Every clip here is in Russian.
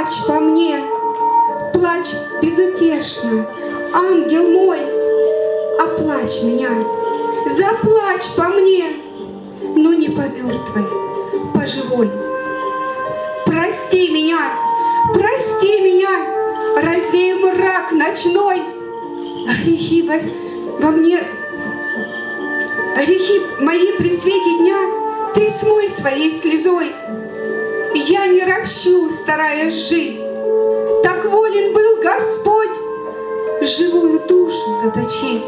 Заплачь по мне, плачь безутешно, ангел мой, оплачь меня, заплачь по мне, но не по мертвой, по живой. Прости меня, прости меня, развей мрак ночной, грехи во, во мне, грехи мои при свете дня ты смой своей слезой. Я не ропщу, стараясь жить, так волен был Господь живую душу заточить,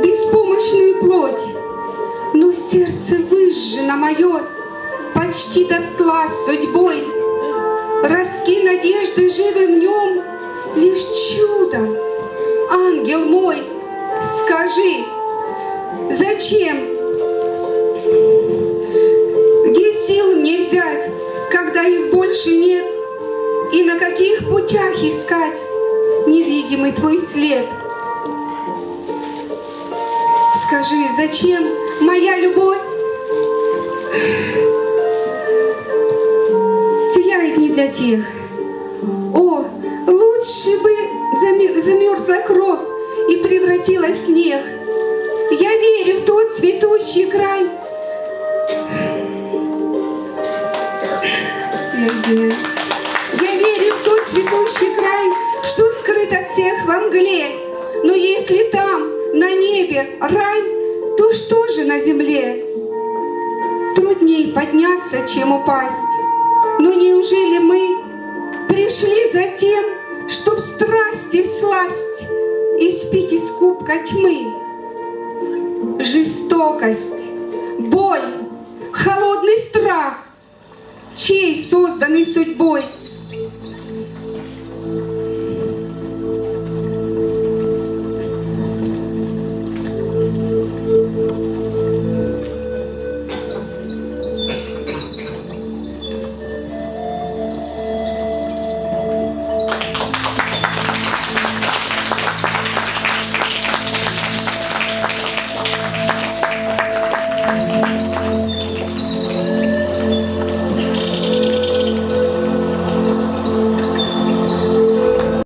беспомощную плоть, но сердце выжжено мое почти дотла судьбой. Ростки надежды живы в нем лишь чудом. Ангел мой, скажи, зачем? Каких путях искать невидимый твой след? Скажи, зачем моя любовь сияет не для тех? О, лучше бы заме- замерзла кровь и превратилась в снег. Я верю в тот цветущий край. Я извиняюсь. Я верю в тот цветущий край, что скрыт от всех во мгле. Но если там, на небе, рай, то что же на земле? Трудней подняться, чем упасть. Но неужели мы пришли за тем, чтоб страсти всласть испить из кубка тьмы? Жестокость, боль, холодный страх, чей созданный судьбой –